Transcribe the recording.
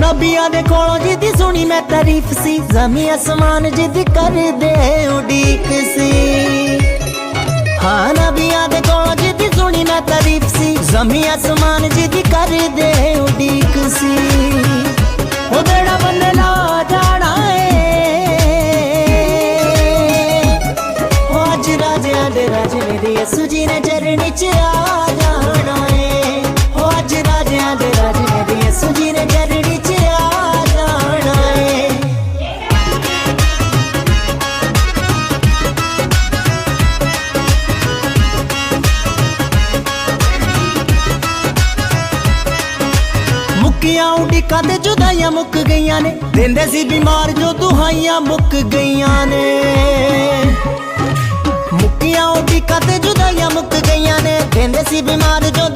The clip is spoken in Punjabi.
ਨਬੀਆਂ ਦੇ ਕੋਲੋਂ ਜਿਹਦੀ ਸੁਣੀ ਮੈਂ ਤਾਰੀਫ ਸੀ। ਜ਼ਮੀ ਅਸਮਾਨ ਜਿਹਦੀ ਕਰਦੇ ਉਡੀਕ ਸੀ। ਹਾਂ, ਨਬੀਆਂ ਦੇ ਕੋਲੋਂ ਜਿਹਦੀ ਸੁਣੀ ਮੈਂ ਤਾਰੀਫ ਸੀ। ਜ਼ਮੀ ਅਸਮਾਨ ਜਿਹਦੀ ਕਰਦੇ ਉਡੀਕ ਸੀ। ਉਹ ਜਿਹੜਾ ਬੰਨੇ ਲਾ ਜਾਣਾ ਏ। ਉਹ ਅੱਜ ਰਾਜਿਆਂ ਦੇ ਰਾਜੇ ਮੇਰੇ ਸੁਜੀ ਨੇ ਚਰਣੀ ਚ ਆ ਜਾਣਾ ਏ। ਉਹ ਅੱਜ ਰਾਜਿਆਂ ਦੇ ਰਾਜੇ ਮੇਰੇ ਯਸੂ ਮੁੱਕੀਆਂ ਉਡੀਕਾਂ ਤੇ ਜੁਦਾਈਆਂ ਮੁੱਕ ਗਈਆਂ ਨੇ। ਦਿੰਦੇ ਸੀ ਬਿਮਾਰ ਜੋ ਦੁਹਾਈਆਂ ਮੁੱਕ ਗਈਆਂ ਨੇ। ਮੁੱਕੀਆਂ ਉਡੀਕਾਂ ਤੇ ਜੁਦਾਈਆਂ ਮੁੱਕ ਗਈਆਂ ਨੇ। ਦਿੰਦੇ ਸੀ ਬਿਮਾਰ ਜੋ